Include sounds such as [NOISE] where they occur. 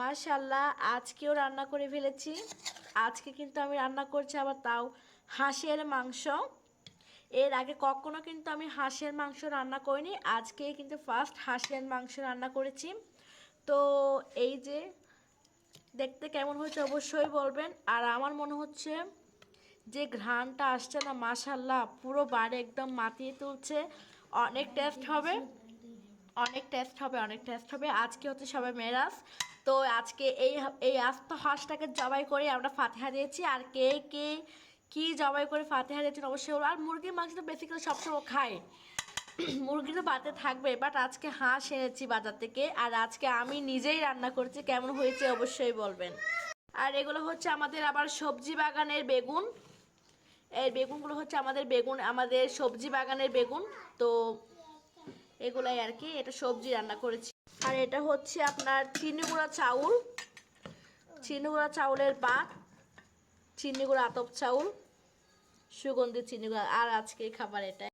মাশাল্লাহ আজকেও রান্না করে ফেলেছি। আজকে কিন্তু আমি রান্না করছি আবার তাও হাঁসের মাংস। এর আগে কখনো কিন্তু আমি হাঁসের মাংস রান্না করিনি, আজকে কিন্তু ফার্স্ট হাঁসের মাংস রান্না করেছি। তো এই যে দেখতে কেমন হয়েছে অবশ্যই বলবেন। আর আমার মনে হচ্ছে যে ঘ্রাণটা আসছে না মাশাল্লাহ পুরো বাড়ি একদম মাতিয়ে তুলছে। অনেক টেস্ট হবে, অনেক টেস্ট হবে, অনেক টেস্ট হবে। আজকে হচ্ছে সবাই মেরাজ। তো আজকে এই এই আস্ত হাঁসটাকে জবাই করে আমরা ফাতেহা দিয়েছি। আর কে কে, কি জবাই করে ফাতেহা দিয়েছেন অবশ্যই। আর মুরগির মাংস তো বেসিক্যালি সবসময় খায়। [CLEARS THROAT] মুরগি তো বাড়িতে থাকবে বাট আজকে হাঁস এনেছি বাজার থেকে। আর আজকে আমি নিজেই রান্না করছি, কেমন হয়েছে অবশ্যই বলবেন। আর এগুলো হচ্ছে আমাদের আবার সবজি বাগানের বেগুন। এই বেগুনগুলো হচ্ছে আমাদের বেগুন, আমাদের সবজি বাগানের বেগুন। তো এগুলাই আর কি, এটা সবজি রান্না করেছি। আর এটা হচ্ছে আপনার চিনি গুঁড়া চাউল। চিনি গুঁড়া চাউলের পাত, চিনি গুঁড়া আতপ চাউল, সুগন্ধি চিনি গুঁড়া, আর আজকে খাবার এটা